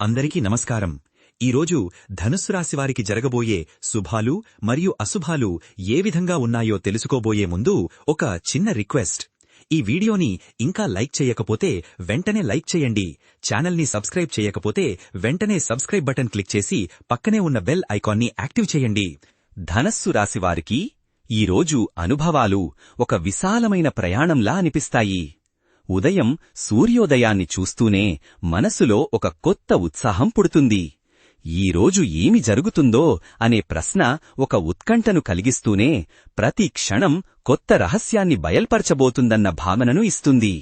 అందరికీ నమస్కారం. ఈరోజు ధనుస్సు రాశివారికి జరగబోయే శుభాలు మరియు అశుభాలు ఏ విధంగా ఉన్నాయో తెలుసుకోబోయే ముందు ఒక చిన్న రిక్వెస్ట్. ఈ వీడియోని ఇంకా లైక్ చేయకపోతే వెంటనే లైక్ చేయండి. ఛానల్ని సబ్స్క్రైబ్ చేయకపోతే వెంటనే సబ్స్క్రైబ్ బటన్ క్లిక్ చేసి పక్కనే ఉన్న బెల్ ఐకాన్ని యాక్టివ్ చేయండి. ధనస్సు రాశివారికి ఈరోజు అనుభవాలు ఒక విశాలమైన ప్రయాణంలా అనిపిస్తాయి. ఉదయం సూర్యోదయాన్ని చూస్తూనే మనసులో ఒక కొత్త ఉత్సాహం పుడుతుంది. ఈరోజు ఏమి జరుగుతుందో అనే ప్రశ్న ఒక ఉత్కంఠను కలిగిస్తూనే ప్రతి క్షణం కొత్త రహస్యాన్ని బయల్పరచబోతుందన్న భావనను ఇస్తుంది.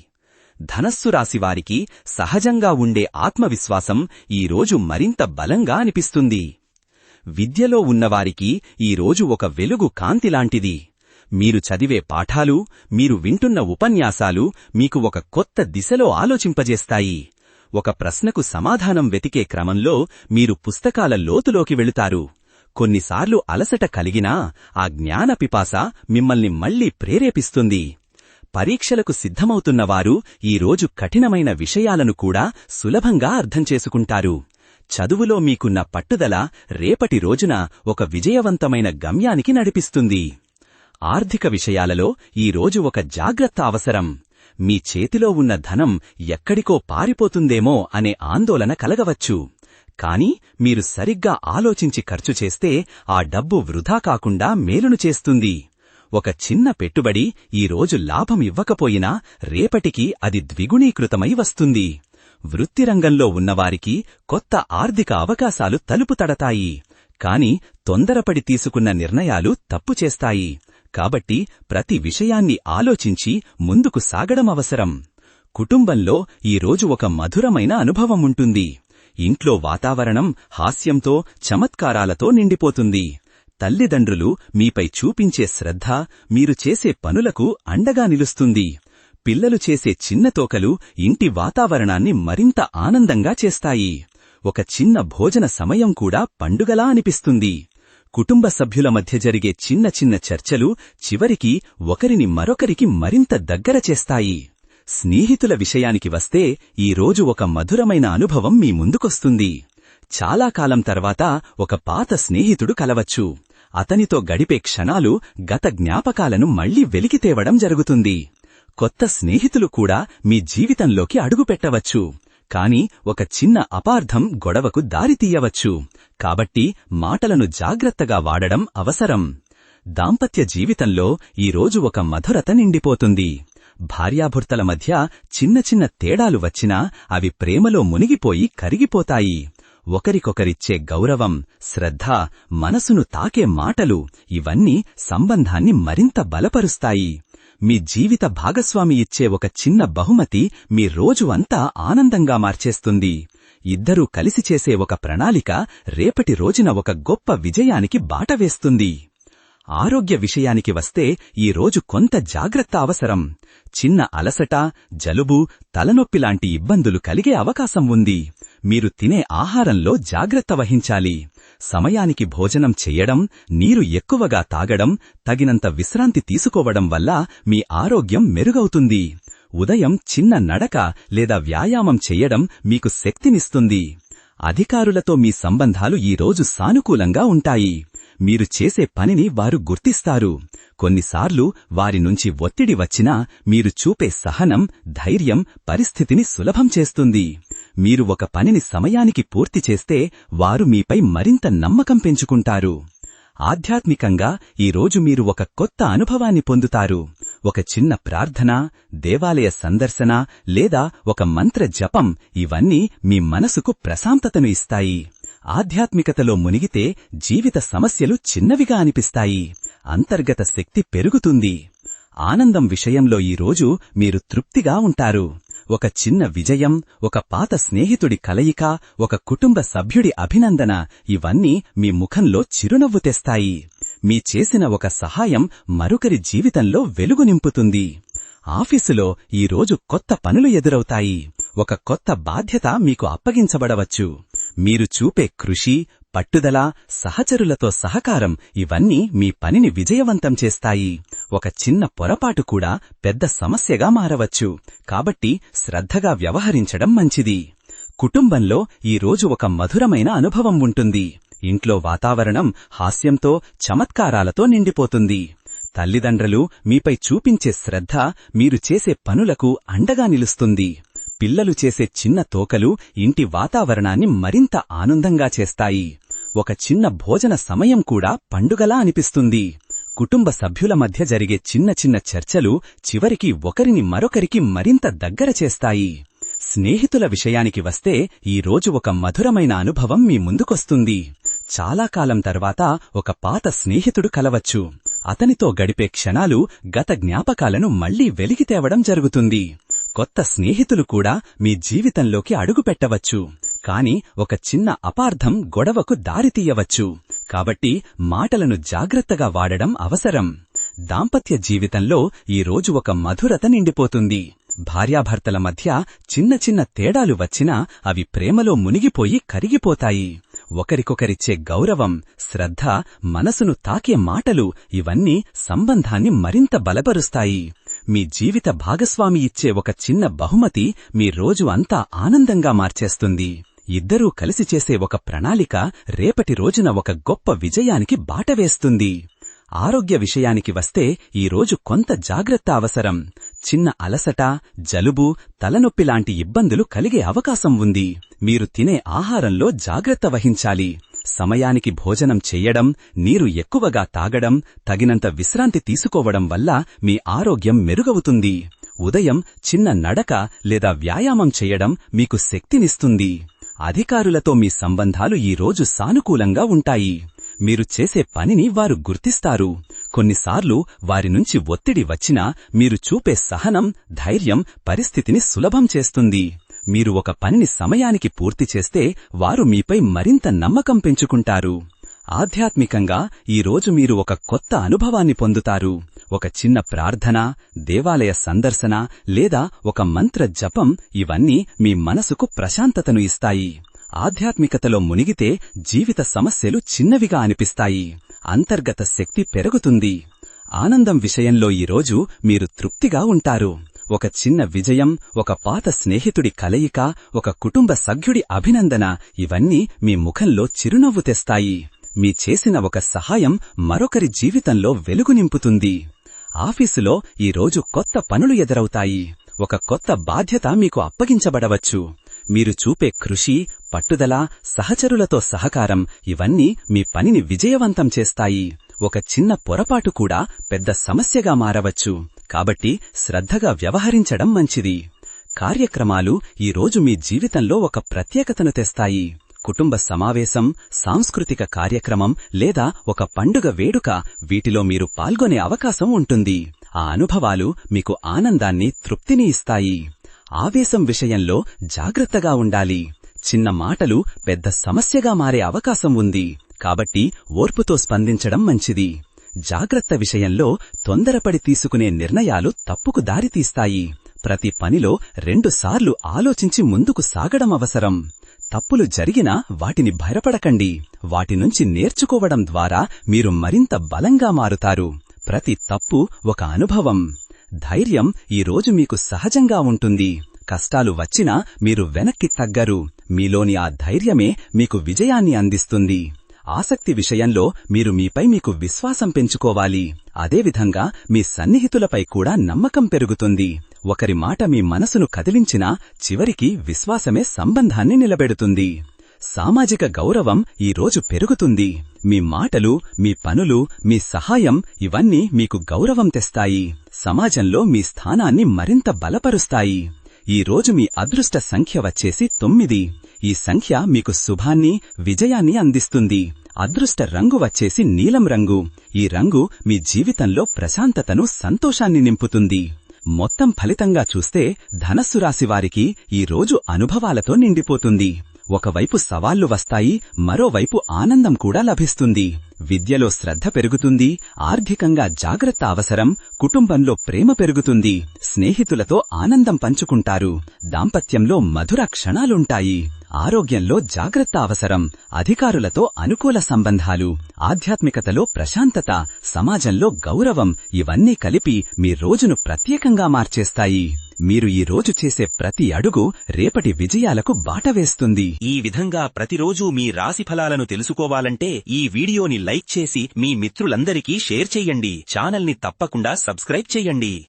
ధనస్సు రాశివారికి సహజంగా ఉండే ఆత్మవిశ్వాసం ఈరోజు మరింత బలంగా అనిపిస్తుంది. విద్యలో ఉన్నవారికి ఈరోజు ఒక వెలుగు కాంతిలాంటిది మీరు చదివే పాఠాలు మీరు వింటున్న ఉపన్యాసాలు మీకు ఒక కొత్త దిశలో ఆలోచింపజేస్తాయి. ఒక ప్రశ్నకు సమాధానం వెతికే క్రమంలో మీరు పుస్తకాల లోతులోకి వెళుతారు. కొన్నిసార్లు అలసట కలిగినా ఆ జ్ఞాన పిపాస మిమ్మల్ని మళ్ళీ ప్రేరేపిస్తుంది. పరీక్షలకు సిద్ధమవుతున్నవారు ఈరోజు కఠినమైన విషయాలను కూడా సులభంగా అర్థం చేసుకుంటారు. చదువులో మీకున్న పట్టుదల రేపటి రోజున ఒక విజయవంతమైన గమ్యానికి నడిపిస్తుంది. ఆర్థిక విషయాలలో ఈరోజు ఒక జాగ్రత్త అవసరం. మీ చేతిలో ఉన్న ధనం ఎక్కడికో పారిపోతుందేమో అనే ఆందోళన కలగవచ్చు. కాని మీరు సరిగ్గా ఆలోచించి ఖర్చు చేస్తే ఆ డబ్బు వృధా కాకుండా మేలును చేస్తుంది. ఒక చిన్న పెట్టుబడి ఈరోజు లాభం ఇవ్వకపోయినా రేపటికి అది ద్విగుణీకృతమై వస్తుంది. వృత్తిరంగంలో ఉన్నవారికి కొత్త ఆర్థిక అవకాశాలు తలుపు తడతాయి కాని తొందరపడి తీసుకున్న నిర్ణయాలు తప్పు చేస్తాయి. కాబట్టి ప్రతి విషయాన్ని ఆలోచించి ముందుకు సాగడం అవసరం. కుటుంబంలో ఈరోజు ఒక మధురమైన అనుభవం ఉంటుంది. ఇంట్లో వాతావరణం హాస్యంతో చమత్కారాలతో నిండిపోతుంది. తల్లిదండ్రులు మీపై చూపించే శ్రద్ధ మీరు చేసే పనులకు అండగా నిలుస్తుంది. పిల్లలు చేసే చిన్న తోకలు ఇంటి వాతావరణాన్ని మరింత ఆనందంగా చేస్తాయి. ఒక చిన్న భోజన సమయం కూడా పండుగలా అనిపిస్తుంది. కుటుంబ సభ్యుల మధ్య జరిగే చిన్న చిన్న చర్చలు చివరికి ఒకరిని మరొకరికి మరింత దగ్గర చేస్తాయి. స్నేహితుల విషయానికి వస్తే ఈరోజు ఒక మధురమైన అనుభవం మీ ముందుకొస్తుంది. చాలా కాలం తర్వాత ఒక పాత స్నేహితుడు కలవచ్చు. అతనితో గడిపే క్షణాలు గత జ్ఞాపకాలను మళ్ళీ వెలికితేవడం జరుగుతుంది. కొత్త స్నేహితులు కూడా మీ జీవితంలోకి అడుగుపెట్టవచ్చు. కాని ఒక చిన్న అపార్థం గొడవకు దారితీయవచ్చు కాబట్టి మాటలను జాగ్రత్తగా వాడడం అవసరం. దాంపత్య జీవితంలో ఈరోజు ఒక మధురత నిండిపోతుంది. భార్యాభర్తల మధ్య చిన్న చిన్న తేడాలు వచ్చినా అవి ప్రేమలో మునిగిపోయి కరిగిపోతాయి. ఒకరికొకరిచ్చే గౌరవం శ్రద్ధ మనసును తాకే మాటలు ఇవన్నీ సంబంధాన్ని మరింత బలపరుస్తాయి. మీ జీవిత భాగస్వామి ఇచ్చే ఒక చిన్న బహుమతి మీ రోజు అంతా ఆనందంగా మార్చేస్తుంది. ఇద్దరూ కలిసి చేసే ఒక ప్రణాళిక రేపటి రోజున ఒక గొప్ప విజయానికి బాట వేస్తుంది. ఆరోగ్య విషయానికి వస్తే ఈ రోజు కొంత జాగ్రత్త అవసరం. చిన్న అలసట జలుబు తలనొప్పి లాంటి ఇబ్బందులు కలిగే అవకాశం ఉంది. మీరు తినే ఆహారంలో జాగ్రత్త వహించాలి. సమయానికి భోజనం చెయ్యడం నీరు ఎక్కువగా తాగడం తగినంత విశ్రాంతి తీసుకోవడం వల్ల మీ ఆరోగ్యం మెరుగవుతుంది. ఉదయం చిన్న నడక లేదా వ్యాయామం చెయ్యడం మీకు శక్తినిస్తుంది. అధికారులతో మీ సంబంధాలు ఈరోజు సానుకూలంగా ఉంటాయి. మీరు చేసే పనిని వారు గుర్తిస్తారు. కొన్నిసార్లు వారి నుంచి ఒత్తిడి వచ్చినా మీరు చూపే సహనం ధైర్యం పరిస్థితిని సులభం చేస్తుంది. మీరు ఒక పనిని సమయానికి పూర్తి చేస్తే వారు మీపై మరింత నమ్మకం పెంచుకుంటారు. ఆధ్యాత్మికంగా ఈరోజు మీరు ఒక కొత్త అనుభవాన్ని పొందుతారు. ఒక చిన్న ప్రార్థన దేవాలయ సందర్శన లేదా ఒక మంత్ర జపం ఇవన్నీ మీ మనసుకు ప్రశాంతతను ఇస్తాయి. ఆధ్యాత్మికతలో మునిగితే జీవిత సమస్యలు చిన్నవిగా అనిపిస్తాయి. అంతర్గత శక్తి పెరుగుతుంది. ఆనందం విషయంలో ఈరోజు మీరు తృప్తిగా ఉంటారు. ఒక చిన్న విజయం ఒక పాత స్నేహితుడి కలయిక ఒక కుటుంబ సభ్యుడి అభినందన ఇవన్నీ మీ ముఖంలో చిరునవ్వు తెస్తాయి. మీ చేసిన ఒక సహాయం మరొకరి జీవితంలో వెలుగు నింపుతుంది. ఆఫీసులో ఈరోజు కొత్త పనులు ఎదురవుతాయి. ఒక కొత్త బాధ్యత మీకు అప్పగించబడవచ్చు. మీరు చూపే కృషి పట్టుదల సహచరులతో సహకారం ఇవన్నీ మీ పనిని విజయవంతం చేస్తాయి. ఒక చిన్న పొరపాటు కూడా పెద్ద సమస్యగా మారవచ్చు. కాబట్టి శ్రద్ధగా వ్యవహరించడం మంచిది. కుటుంబంలో ఈ రోజు ఒక మధురమైన అనుభవం ఉంటుంది. ఇంట్లో వాతావరణం హాస్యంతో చమత్కారాలతో నిండిపోతుంది. తల్లిదండ్రులు మీపై చూపించే శ్రద్ధ మీరు చేసే పనులకు అండగా నిలుస్తుంది. పిల్లలు చేసే చిన్న తోకలు ఇంటి వాతావరణాన్ని మరింత ఆనందంగా చేస్తాయి. ఒక చిన్న భోజన సమయం కూడా పండుగలా అనిపిస్తుంది. కుటుంబ సభ్యుల మధ్య జరిగే చిన్న చిన్న చర్చలు చివరికి ఒకరిని మరొకరికి మరింత దగ్గర చేస్తాయి. స్నేహితుల విషయానికి వస్తే ఈ రోజు ఒక మధురమైన అనుభవం మీ ముందుకొస్తుంది. చాలా కాలం తర్వాత ఒక పాత స్నేహితుడు కలవచ్చు. అతనితో గడిపే క్షణాలు గత జ్ఞాపకాలను మళ్ళీ వెలిగితేవడం జరుగుతుంది. కొత్త స్నేహితులు కూడా మీ జీవితంలోకి అడుగుపెట్టవచ్చు. కాని ఒక చిన్న అపార్థం గొడవకు దారితీయవచ్చు కాబట్టి మాటలను జాగ్రత్తగా వాడడం అవసరం. దాంపత్య జీవితంలో ఈ రోజు ఒక మధురత నిండిపోతుంది. భార్యాభర్తల మధ్య చిన్న చిన్న తేడాలు వచ్చినా అవి ప్రేమలో మునిగిపోయి కరిగిపోతాయి. ఒకరికొకరిచ్చే గౌరవం శ్రద్ధ మనసును తాకే మాటలు ఇవన్నీ సంబంధాన్ని మరింత బలపరుస్తాయి. మీ జీవిత భాగస్వామి ఇచ్చే ఒక చిన్న బహుమతి మీ రోజు అంతా ఆనందంగా మార్చేస్తుంది. ఇద్దరూ కలిసి చేసే ఒక ప్రణాళిక రేపటి రోజున ఒక గొప్ప విజయానికి బాట వేస్తుంది. ఆరోగ్య విషయానికి వస్తే ఈ రోజు కొంత జాగ్రత్త అవసరం. చిన్న అలసట జలుబు తలనొప్పి లాంటి ఇబ్బందులు కలిగే అవకాశం ఉంది. మీరు తినే ఆహారంలో జాగ్రత్త వహించాలి. సమయానికి భోజనం చెయ్యడం నీరు ఎక్కువగా తాగడం తగినంత విశ్రాంతి తీసుకోవడం వల్ల మీ ఆరోగ్యం మెరుగవుతుంది. ఉదయం చిన్న నడక లేదా వ్యాయామం చేయడం మీకు శక్తినిస్తుంది. అధికారులతో మీ సంబంధాలు ఈ రోజు సానుకూలంగా ఉంటాయి. మీరు చేసే పనిని వారు గుర్తిస్తారు. కొన్నిసార్లు వారి నుంచి ఒత్తిడి వచ్చినా మీరు చూపే సహనం ధైర్యం పరిస్థితిని సులభం చేస్తుంది. మీరు ఒక పనిని సమయానికి పూర్తి చేస్తే వారు మీపై మరింత నమ్మకం పెంచుకుంటారు. ఆధ్యాత్మికంగా ఈ రోజు మీరు ఒక కొత్త అనుభవాన్ని పొందుతారు. ఒక చిన్న ప్రార్థన దేవాలయ సందర్శన లేదా ఒక మంత్ర జపం ఇవన్నీ మీ మనసుకు ప్రశాంతతను ఇస్తాయి. ఆధ్యాత్మికతలో మునిగితే జీవిత సమస్యలు చిన్నవిగా అనిపిస్తాయి. అంతర్గత శక్తి పెరుగుతుంది. ఆనందం విషయంలో ఈరోజు మీరు తృప్తిగా ఉంటారు. ఒక చిన్న విజయం ఒక పాత స్నేహితుడి కలయిక ఒక కుటుంబ సభ్యుడి అభినందన ఇవన్నీ మీ ముఖంలో చిరునవ్వు తెస్తాయి. మీ చేసిన ఒక సహాయం మరొకరి జీవితంలో వెలుగు నింపుతుంది. ఆఫీసులో ఈరోజు కొత్త పనులు ఎదురవుతాయి. ఒక కొత్త బాధ్యత మీకు అప్పగించబడవచ్చు. మీరు చూపే కృషి పట్టుదల సహచరులతో సహకారం ఇవన్నీ మీ పనిని విజయవంతం చేస్తాయి. ఒక చిన్న పొరపాటు కూడా పెద్ద సమస్యగా మారవచ్చు. కాబట్టి శ్రద్ధగా వ్యవహరించడం మంచిది. కార్యక్రమాలు ఈరోజు మీ జీవితంలో ఒక ప్రత్యేకతను తెస్తాయి. కుటుంబ సమావేశం సాంస్కృతిక కార్యక్రమం లేదా ఒక పండుగ వేడుక వీటిలో మీరు పాల్గొనే అవకాశం ఉంటుంది. ఆ అనుభవాలు మీకు ఆనందాన్ని తృప్తిని ఇస్తాయి. ఆవేశం విషయంలో జాగ్రత్తగా ఉండాలి. చిన్న మాటలు పెద్ద సమస్యగా మారే అవకాశం ఉంది. కాబట్టి ఓర్పుతో స్పందించడం మంచిది. జాగ్రత్త విషయంలో తొందరపడి తీసుకునే నిర్ణయాలు తప్పుకు దారితీస్తాయి. ప్రతి పనిలో రెండుసార్లు ఆలోచించి ముందుకు సాగడం అవసరం. తప్పులు జరిగినా వాటిని భయపడకండి. వాటి నుంచి నేర్చుకోవడం ద్వారా మీరు మరింత బలంగా మారుతారు. ప్రతి తప్పు ఒక అనుభవం. ధైర్యం ఈరోజు మీకు సహజంగా ఉంటుంది. కష్టాలు వచ్చినా మీరు వెనక్కి తగ్గరు. మీలోని ఆ ధైర్యమే మీకు విజయాన్ని అందిస్తుంది. ఆసక్తి విషయంలో మీరు మీపై మీకు విశ్వాసం పెంచుకోవాలి. అదేవిధంగా మీ సన్నిహితులపై కూడా నమ్మకం పెరుగుతుంది. ఒకరి మాట మీ మనసును కదిలించినా చివరికి విశ్వాసమే సంబంధాన్ని నిలబెడుతుంది. సామాజిక గౌరవం ఈ రోజు పెరుగుతుంది. మీ మాటలు మీ పనులు మీ సహాయం ఇవన్నీ మీకు గౌరవం తెస్తాయి. సమాజంలో మీ స్థానాన్ని మరింత బలపరుస్తాయి. ఈ రోజు మీ అదృష్ట సంఖ్య వచ్చేసి తొమ్మిది. ఈ సంఖ్య మీకు శుభాన్ని విజయాన్ని అందిస్తుంది. అదృష్ట రంగు వచ్చేసి నీలం రంగు. ఈ రంగు మీ జీవితంలో ప్రశాంతతను సంతోషాన్ని నింపుతుంది. మొత్తం ఫలితంగా చూస్తే ధనస్సు రాశి వారికి ఈ రోజు అనుభవాలతో నిండిపోతుంది. ఒకవైపు సవాళ్ళు వస్తాయి మరోవైపు ఆనందం కూడా లభిస్తుంది. విద్యలో శ్రద్ధ పెరుగుతుంది ఆర్థికంగా జాగ్రత్త అవసరం కుటుంబంలో ప్రేమ పెరుగుతుంది స్నేహితులతో ఆనందం పంచుకుంటారు దాంపత్యంలో మధుర క్షణాలుంటాయి ఆరోగ్యంలో జాగ్రత్త అవసరం అధికారులతో అనుకూల సంబంధాలు ఆధ్యాత్మికతలో ప్రశాంతత సమాజంలో గౌరవం ఇవన్నీ కలిపి మీ రోజును ప్రత్యేకంగా మార్చేస్తాయి. మీరు ఈ రోజు చేసే ప్రతి అడుగు రేపటి విజయాలకు బాట వేస్తుంది. ఈ విధంగా ప్రతిరోజూ మీ రాశి ఫలాలను తెలుసుకోవాలంటే ఈ వీడియోని లైక్ చేసి మీ మిత్రులందరికీ షేర్ చేయండి. ఛానల్ని తప్పకుండా సబ్స్క్రైబ్ చేయండి.